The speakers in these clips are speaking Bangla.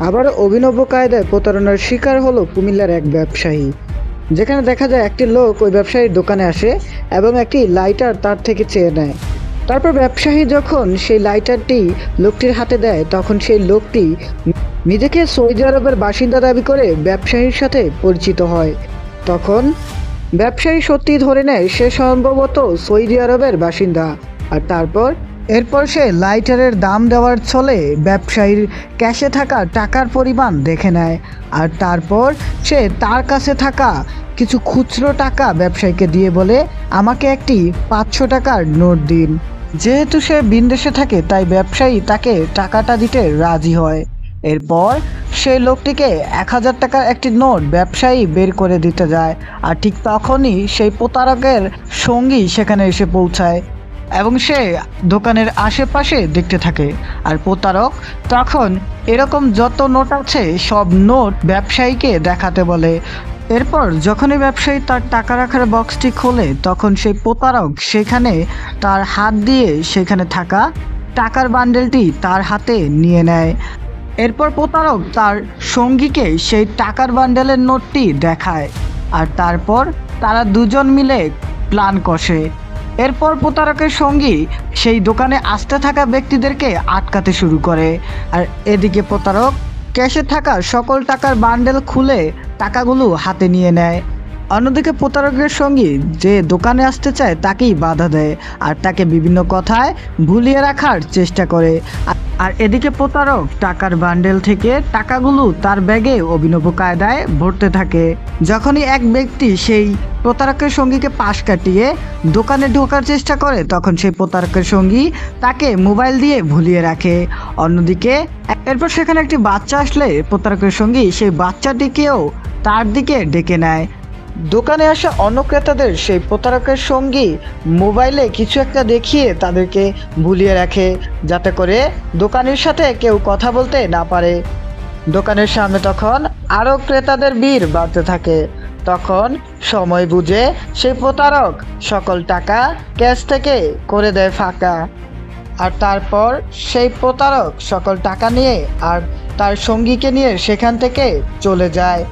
আবার অভিনব কায়দায় প্রতারণার শিকার হলো কুমিল্লার এক ব্যবসায়ী। যেখানে দেখা যায় একটি লোক ওই ব্যবসায়ীর দোকানে আসে এবং একটি লাইটার তার থেকে চেয়ে নেয়। তারপর ব্যবসায়ী যখন সেই লাইটারটি লোকটির হাতে দেয়, তখন সেই লোকটি নিজেকে সৌদি আরবের বাসিন্দা দাবি করে ব্যবসায়ীর সাথে পরিচিত হয়। তখন ব্যবসায়ী সত্যি ধরে নেয়, সে সম্ভবত সৌদি আরবের বাসিন্দা। আর তারপর এরপর সে লাইটারের দাম দেওয়ার ছলে ব্যবসায়ীর ক্যাশে থাকা টাকার পরিমাণ দেখে নেয় আর তারপর সে তার কাছে থাকা কিছু খুচরো টাকা ব্যবসায়ীকে দিয়ে বলে, আমাকে একটি পাঁচশো টাকার নোট দিন। যেহেতু সে বিনদেশে থাকে, তাই ব্যবসায়ী তাকে টাকাটা দিতে রাজি হয়। এরপর সেই লোকটিকে এক হাজার টাকার একটি নোট ব্যবসায়ী বের করে দিতে যায়। আর ঠিক তখনই সেই প্রতারকের সঙ্গী সেখানে এসে পৌঁছায়। এবং সে দোকানের আশেপাশে দেখতে থাকে। আর প্রতারক তখন এরকম যত নোট আছে, সব নোট ব্যবসায়ীকে দেখাতে বলে। এরপর যখনই ব্যবসায়ী তার টাকা রাখার বক্সটি খোলে, তখন সেই প্রতারক সেখানে তার হাত দিয়ে সেখানে থাকা টাকার বান্ডেলটি তার হাতে নিয়ে নেয়। এরপর প্রতারক তার সঙ্গীকে সেই টাকার বান্ডেলের নোটটি দেখায়। আর তারপর তারা দুজন মিলে প্ল্যান কষে। এরপর প্রতারকের সঙ্গী সেই দোকানে আসতে থাকা ব্যক্তিদেরকে আটকাতে শুরু করে। আর এদিকে প্রতারক ক্যাশে থাকা সকল টাকার বান্ডেল খুলে টাকাগুলো হাতে নিয়ে নেয়। অন্যদিকে প্রতারকের সঙ্গী যে দোকানে আসতে চায় তাকেই বাধা দেয় আর তাকে বিভিন্ন কথায় ভুলিয়ে রাখার চেষ্টা করে। আর- এদিকে প্রতারক টাকার বান্ডেল থেকে টাকাগুলো তার ব্যাগে অভিনব কায়দায় ভরতে থাকে। যখনই এক ব্যক্তি সেই প্রতারকের সঙ্গীকে পাশ কাটিয়ে দোকানে ঢোকার চেষ্টা করে, তখন সেই প্রতারকের সঙ্গী তাকে মোবাইল দিয়ে ভুলিয়ে রাখে। অন্যদিকে, এরপর সেখানে একটি বাচ্চা আসলে প্রতারকের সঙ্গী সেই বাচ্চাটিকেও তার দিকে ডেকে নেয়। দোকানে আসা অন্য ক্রেতাদের সেই প্রতারকের সঙ্গী মোবাইলে কিছু একটা দেখিয়ে তাদেরকে ভুলিয়ে রাখে, যাতে করে দোকানের সাথে কেউ কথা বলতে না পারে। দোকানের সামনে তখন আরও ক্রেতাদের ভিড় বাড়তে থাকে। তখন সময় বুঝে সেই প্রতারক সকল টাকা ক্যাশ থেকে করে দেয় ফাঁকা। আর তারপর সেই প্রতারক সকল টাকা নিয়ে আর তার সঙ্গীকে নিয়ে সেখান থেকে চলে যায়।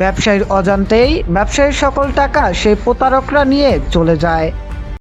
ব্যবসায়ীর অজান্তেই ব্যবসায়ীর সকল টাকা সেই প্রতারকরা নিয়ে চলে যায়।